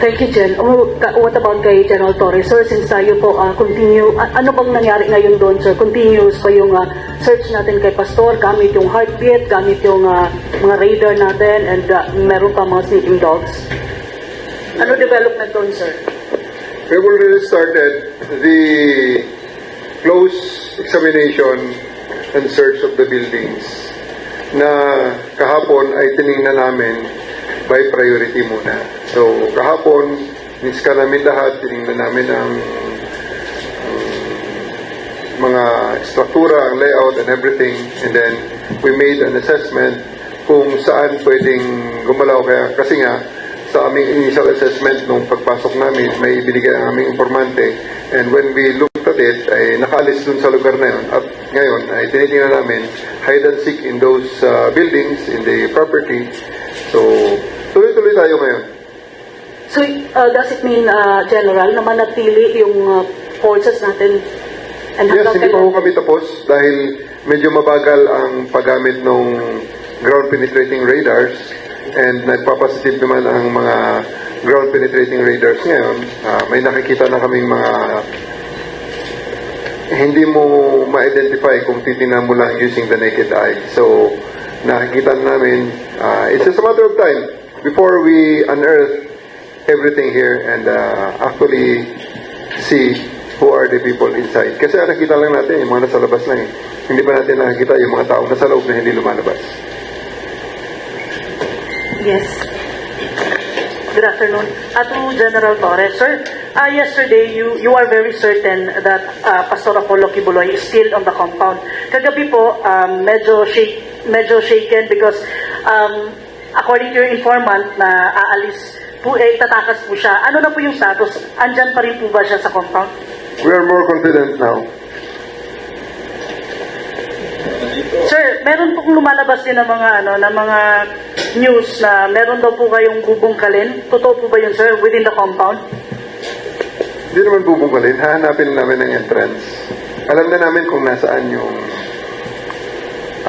Thank you, Jen. Oh, what about kay General Torres? Sir, since tayo po ah, continue, a- ano bang nangyari ngayon doon, sir? Continuous pa yung ah, search natin kay Pastor, gamit yung heartbeat, gamit yung ah, mga radar natin, and ah, meron pa mga sleeping dogs. Ano development doon, sir? We've already started the close examination and search of the buildings na kahapon ay tiningnan namin by priority muna. So kahapon, niska namin lahat, tiningnan namin ang um, mga struktura, ang layout and everything and then we made an assessment kung saan pwedeng gumalaw kaya kasi nga sa aming initial assessment nung pagpasok namin, may binigay ang aming informante. And when we looked at it, ay nakaalis dun sa lugar na yun. At ngayon, ay tinitingnan namin hide and seek in those uh, buildings, in the property. So, tuloy-tuloy tayo ngayon. So, ah, does it mean, ah, General, na manatili yung ah, forces natin? And Yes, hindi pa ho kami tapos dahil medyo mabagal ang paggamit ng ground penetrating radars and nagpapositive naman ang mga ground penetrating radars ngayon. Ah, may nakikita na kaming mga hindi mo ma-identify kung titingnan mo lang using the naked eye. So, nakikita na namin, ah, it's just a matter of time before we unearth everything here and ah, actually see who are the people inside. Kasi nakita lang natin, yung mga nasa labas lang eh. Hindi pa natin nakikita yung mga tao nasa loob na hindi lumalabas. Yes. Good afternoon. Uh, to General Torres. Sir, uh, yesterday you you are very certain that uh, Pastor Apollo Kibuloy is still on the compound. Kagabi po, um, medyo, shake, medyo shaken because um, according to your informant na aalis po, eh, tatakas po siya. Ano na po yung status? Andyan pa rin po ba siya sa compound? We are more confident now. Sir, meron pong lumalabas din ng mga ano, ng mga news na meron daw po kayong bubungkalin. Totoo po ba yun, sir, within the compound? Hindi naman bubungkalin, hahanapin namin ang entrance. Alam na namin kung nasaan yung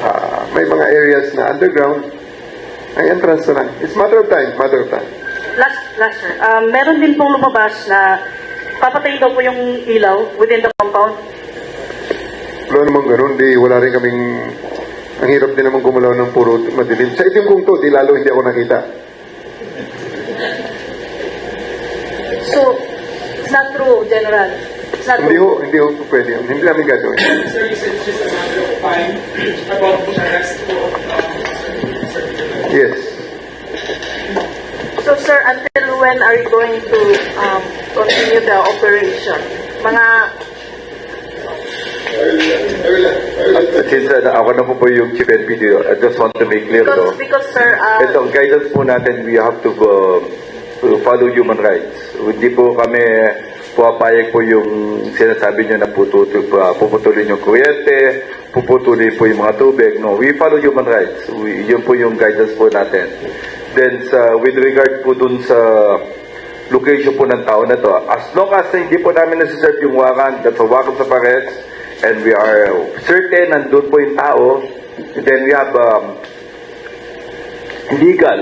ah, may mga areas na underground. Ang entrance na lang. It's matter of time, matter of time. Last, last sir, um, meron din pong lumabas na papatayin daw po yung ilaw within the compound. Wala namang ganun, di wala rin kaming ang hirap din naman gumalaw ng puro madilim. Sa itim kong to, di lalo hindi ako nakita. So, it's not true, General. It's not Hindi true. ho, hindi ho pwede yun. Hindi namin gagawin. Sir, you said it's just a matter of time about the arrest po. Yes. So, sir, until when are you going to um, continue the operation? Mga since uh, ako na po po yung chief NPD, I just want to make clear because, to because sir, uh, ito, guidance po natin, we have to, uh, to follow human rights. Hindi po kami puapayag po yung sinasabi nyo na pututu, uh, puputulin yung kuryente, puputulin po yung mga tubig. No, we follow human rights. We, yun po yung guidance po natin. Then, sa, with regard po dun sa location po ng tao na to, as long as hindi po namin nasiserve yung warrant, that's a warrant of arrest, and we are certain nandun po yung tao, then we have um, legal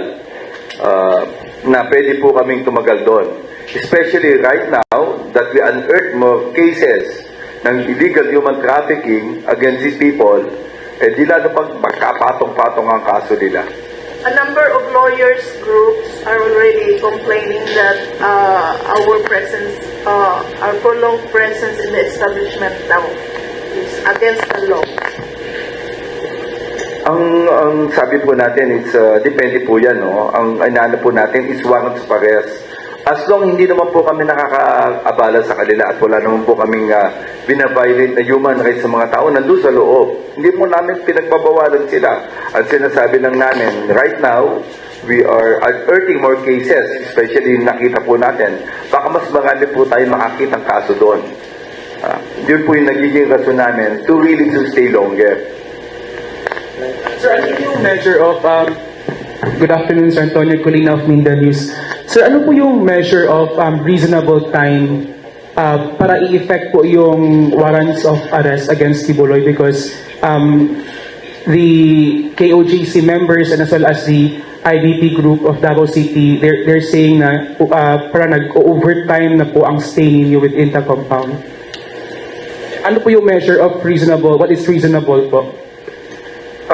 uh, na pwede po kaming tumagal doon. Especially right now that we unearth more cases ng illegal human trafficking against these people, eh di lalo pag magkapatong-patong ang kaso nila. A number of lawyers groups are already complaining that uh, our presence, uh, our prolonged presence in the establishment now is against the law. Ang ang sabi po natin it's uh, depende po 'yan no. Ang inaano po natin is warrant of arrest. As long hindi naman po kami nakakaabala sa kanila at wala naman po kaming uh, binaviolate na human rights sa mga tao nandun sa loob. Hindi po namin pinagbabawalan sila. Ang sinasabi lang namin, right now, we are unearthing more cases, especially nakita po natin. Baka mas marami po tayo makakita kaso doon. Ah, yun po yung nagiging rason namin to really to stay longer. Sir, po yung measure of, um, good afternoon, Sir Antonio Colina of Minda News. Sir, ano po yung measure of um, reasonable time uh, para i-effect po yung warrants of arrest against Tibuloy? Because um, the KOJC members and as well as the IDP group of Davao City, they're, they're saying na uh, parang nag-overtime na po ang stay ninyo within the compound. Ano po yung measure of reasonable? What is reasonable po?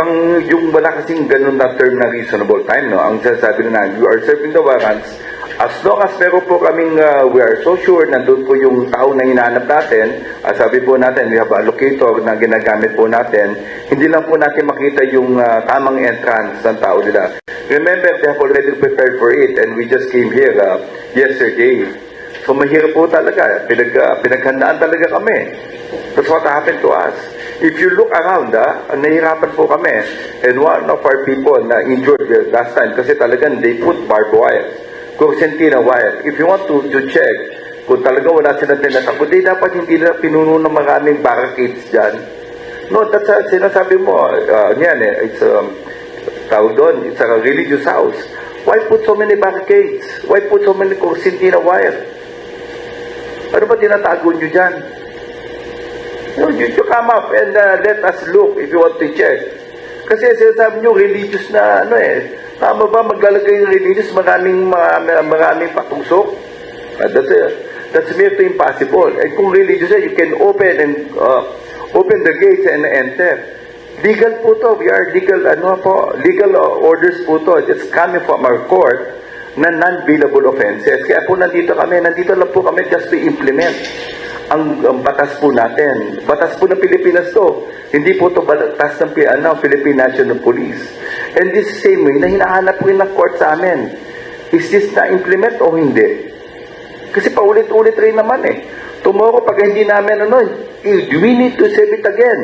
Ang yung wala kasing ganun na term na reasonable time, no? Ang sinasabi na you are serving the warrants, as long as meron po kaming, uh, we are so sure, nandun po yung tao na hinahanap natin, as sabi po natin, we have a locator na ginagamit po natin, hindi lang po natin makita yung uh, tamang entrance ng tao nila. Remember, they have already prepared for it, and we just came here uh, yesterday. So mahirap po talaga, pinag, uh, pinaghandaan talaga kami. That's what happened to us. If you look around, ah, nahihirapan po kami. And one of our people na injured last time kasi talagang they put barbed wire. Corsentina wire. If you want to, to check kung talaga wala silang tinatakot, di dapat hindi na pinuno ng maraming barricades dyan. No, that's uh, sinasabi mo, uh, yan eh, it's um, tawag doon, it's a religious house. Why put so many barricades? Why put so many corsentina wire? Ano ba tinatago nyo dyan? No, you, you come up and uh, let us look if you want to check. Kasi sinasabi nyo, religious na ano eh. Tama ba maglalagay ng religious maraming, maraming, maraming patusok? Uh, that's, uh, that's to impossible. And kung religious you can open and uh, open the gates and enter. Legal po to. We are legal, ano po, legal uh, orders po to. It's coming from our court na non-billable offenses. Kaya po nandito kami, nandito lang po kami just to implement ang, ang batas po natin. Batas po ng Pilipinas to. Hindi po to batas ng ano, Philippine National Police. And this same way, na hinahanap po ng court sa amin. Is this na-implement o hindi? Kasi paulit-ulit rin naman eh. Tomorrow, pag hindi namin ano, eh, we need to save it again.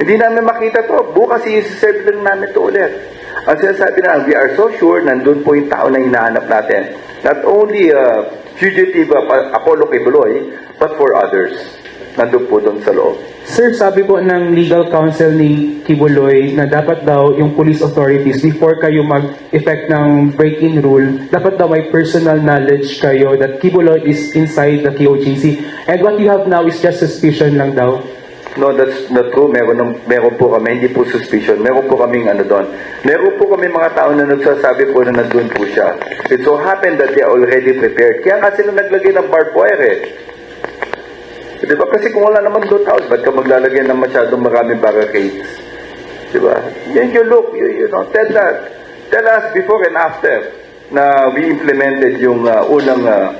Hindi namin makita to. Bukas i-serve lang namin to ulit. Ang sinasabi na, we are so sure nandun po yung tao na hinahanap natin. Not only uh, fugitive uh, Apollo Kibuloy, but for others. Nandun po doon sa loob. Sir, sabi po ng legal counsel ni Kibuloy na dapat daw yung police authorities before kayo mag-effect ng break-in rule, dapat daw may personal knowledge kayo that Kibuloy is inside the KOJC. And what you have now is just suspicion lang daw. No, that's not true. Meron, meron po kami, hindi po suspicion. Meron po kaming ano doon. Meron po kami mga tao na nagsasabi po na nandun po siya. It so happened that they already prepared. Kaya nga sila naglagay ng barbed wire eh. Di ba? Kasi kung wala naman doon house, ba't ka maglalagay ng masyadong maraming barricades? Di ba? Yan you look, you, you know, tell that. Tell us before and after na we implemented yung uh, unang uh,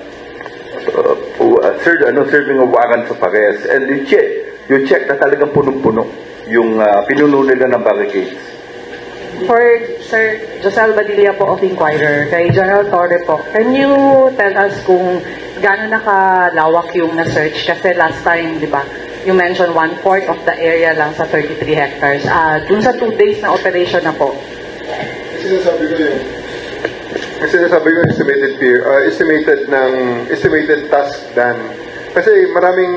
uh, uh, serve, ano, serving of warrants of arrest. And check, you check na talagang punong-puno yung uh, pinuno nila ng barricades. For Sir Josel Badilla po of Inquirer, kay General Torre po, can you tell us kung gaano nakalawak yung na-search? Kasi last time, di ba, you mentioned one-fourth of the area lang sa 33 hectares. Ah, dun sa two days na operation na po, Sinasabi ko yung Kasi sinasabi ko estimated peer, uh, estimated ng estimated task done. Kasi maraming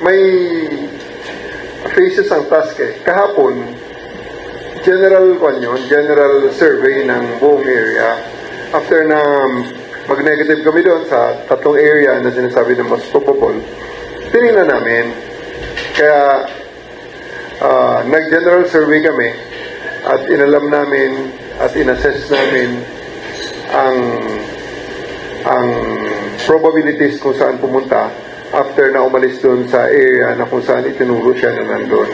may phases ang task eh. Kahapon, general kwan general survey ng buong area. After na mag-negative kami doon sa tatlong area na sinasabi ng most probable, tinignan namin. Kaya ah, nag-general survey kami at inalam namin at inassess namin ang ang probabilities kung saan pumunta after na umalis doon sa area na kung saan itinuro siya na nandun.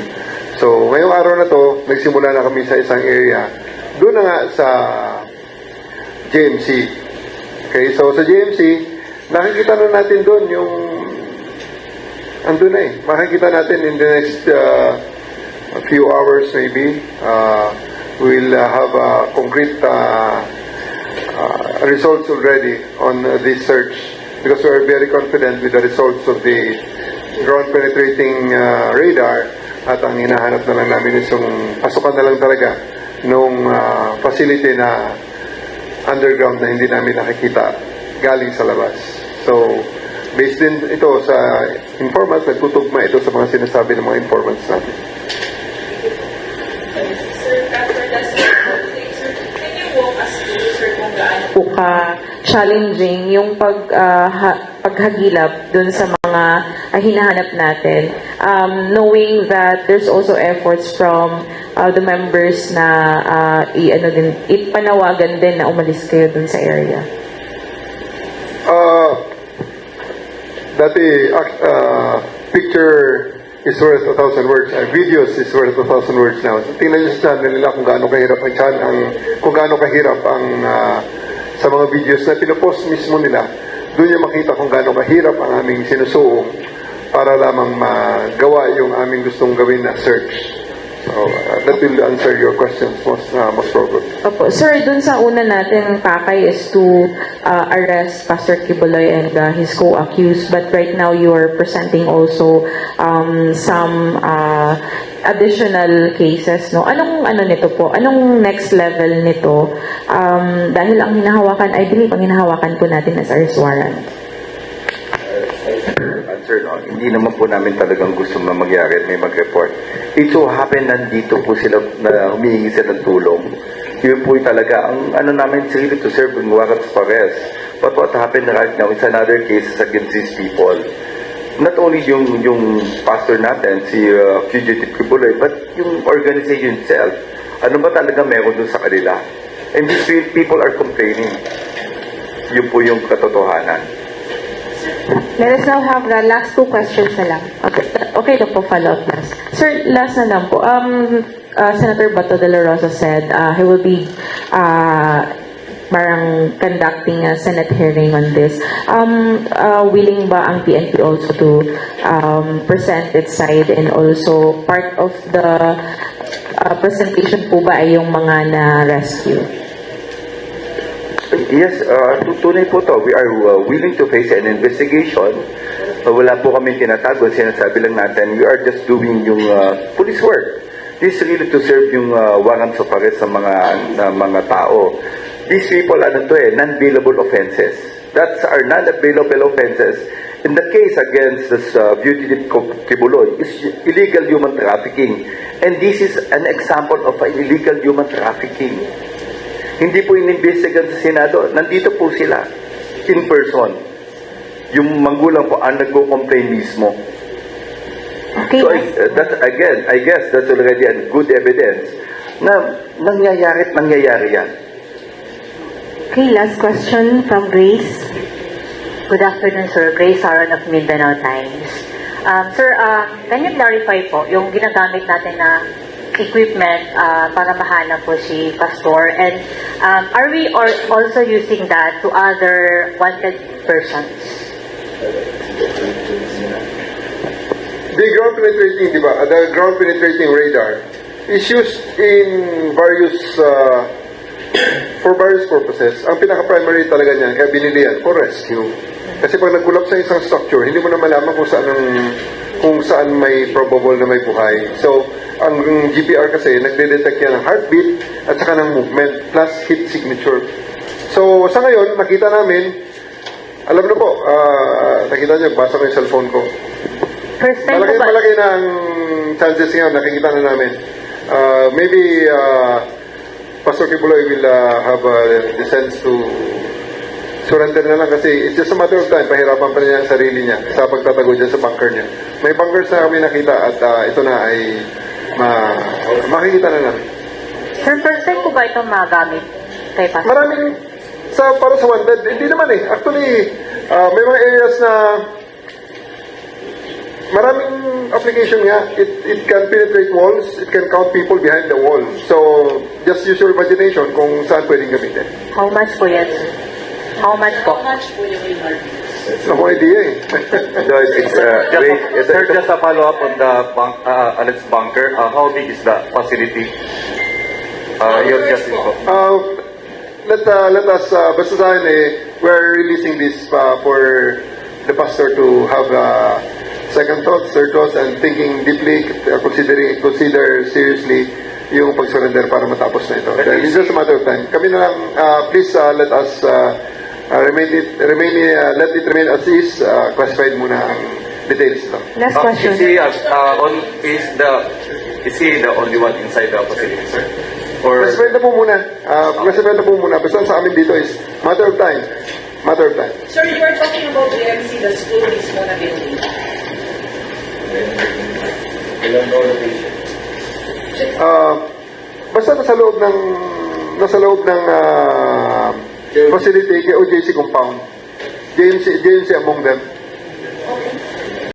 So, ngayong araw na to, nagsimula na kami sa isang area. Doon na nga sa JMC. Okay, so sa JMC, nakikita na natin doon yung andun na eh. Makikita natin in the next uh, few hours maybe, uh, we'll uh, have a concrete uh, uh, results already on uh, this search because we are very confident with the results of the ground penetrating uh, radar at ang hinahanap na lang namin is yung pasukan na lang talaga nung uh, facility na underground na hindi namin nakikita galing sa labas. So, based din ito sa informants, nagtutugma ito sa mga sinasabi ng mga informants natin. Sir, after that, sir, can you walk us through, sir, kung gaano challenging yung pag ah, ha- paghagilap dun sa mga ah, hinahanap natin. Um, knowing that there's also efforts from uh, the members na uh, i, ano din, ipanawagan din na umalis kayo dun sa area. Uh, dati, uh, picture is worth a thousand words. Uh, videos is worth a thousand words now. Tingnan niyo sa channel nila kung gaano kahirap ang ang, kung gaano kahirap ang uh, sa mga videos na pinopost mismo nila. Doon niyo makita kung gaano kahirap ang aming sinusuong para lamang magawa yung aming gustong gawin na search. So, uh, that will answer your questions most, uh, most probably. Opo. Sir, dun sa una natin pakay is to uh, arrest Pastor Kibuloy and uh, his co-accused. But right now, you are presenting also um, some uh, additional cases. No? Anong ano nito po? Anong next level nito? Um, dahil ang hinahawakan, I believe, ang hinahawakan po natin as arrest warrant. answer, no? hindi naman po namin talagang gusto na mangyari at may mag-report. It so happen, nandito po sila na humihingi sila ng tulong. Yun po talaga, ang ano namin, really to serve yung warrants for arrest. But what happened right now is another case against these people. Not only yung yung pastor natin, si uh, Fugitive Kibuloy, but yung organization itself. Ano ba talaga meron dun sa kanila? And these people are complaining. Yun po yung katotohanan. Let us now have the last two questions na lang. Okay, okay na po follow-up last. Sir, last na lang po. Um, uh, Senator Bato de la Rosa said uh, he will be uh, parang conducting a Senate hearing on this. Um, uh, willing ba ang PNP also to um, present its side and also part of the uh, presentation po ba ay yung mga na-rescue? Yes, uh, tu- tunay po to. We are uh, willing to face an investigation. Uh, wala po kami tinatago. Sinasabi lang natin, we are just doing yung uh, police work. This is really to serve yung uh, warrants of arrest sa mga na mga tao. These people, ano to eh, non-bailable offenses. That's our non-bailable offenses. In the case against this uh, Ko- Kibuloy is illegal human trafficking. And this is an example of an illegal human trafficking. Hindi po inimbestigan sa Senado. Nandito po sila. In person. Yung manggulang po ang nagko-complain mismo. Okay, So, uh, that's, again, I guess that's already a good evidence na nangyayari at nangyayari yan. Okay, last question from Grace. Good afternoon, sir. Grace Aron of Mindanao Times. Um, sir, um, can you clarify po yung ginagamit natin na equipment uh, para mahanap po si Pastor? And um, are we or- also using that to other wanted persons? The ground penetrating, di ba? The ground penetrating radar is used in various, uh, for various purposes. Ang pinaka-primary talaga niyan, kaya binili yan, for rescue. Kasi pag nagkulap sa isang structure, hindi mo na malaman kung saan ang, kung saan may probable na may buhay. So, ang GPR kasi, nagde-detect yan ng heartbeat at saka ng movement plus heat signature. So, sa ngayon, nakita namin, alam na po, ah, nakita niyo, basa ko yung cellphone ko. First time Malaki, ba? malaki na ang chances ngayon, nakikita na namin. Uh, maybe uh, Pastor Kibuloy will uh, have uh, the sense to surrender na lang kasi it's just a matter of time. Pahirapan pa niya ang sarili niya sa pagtatago dyan sa bunker niya. May bunkers na kami nakita at uh, ito na ay ma makikita na lang. Sir, first time po ba ito magamit kay Pastor? Maraming sa para sa wanted, hindi naman eh. Actually, uh, may mga areas na maraming application nga. It, it can penetrate walls, it can count people behind the wall. So, just use your imagination kung saan pwedeng gamitin. How much po yan? How much po? How much po yung? Wala akong idea eh. So, it's, uh, Just wait, a, it's, sir, just a follow-up on the bunk, uh, Alex bunker. Uh, how big is the facility? Uh, your just info. Uh, let, uh, let us, uh, basta sa akin eh, we're releasing this uh, for the pastor to have uh, second thoughts, third thoughts, and thinking deeply, uh, considering, consider seriously yung pag-surrender para matapos na ito. Dahil it's just a matter of time. Kami na lang, uh, please uh, let us uh, uh, remain it, remain, uh, let it remain as is, uh, classified muna ang details ito. Last Uh, question. is he, as, uh, on, is the, is he the only one inside the facility, sir? Or, Classified na po muna. Uh, classified na po muna. Basta sa amin dito is matter of time. matter of time. Sir, you are talking about JMC, the school mismo na building. Ah, basta nasa loob ng nasa loob ng ah, facility OJC compound. JMC, JMC among them.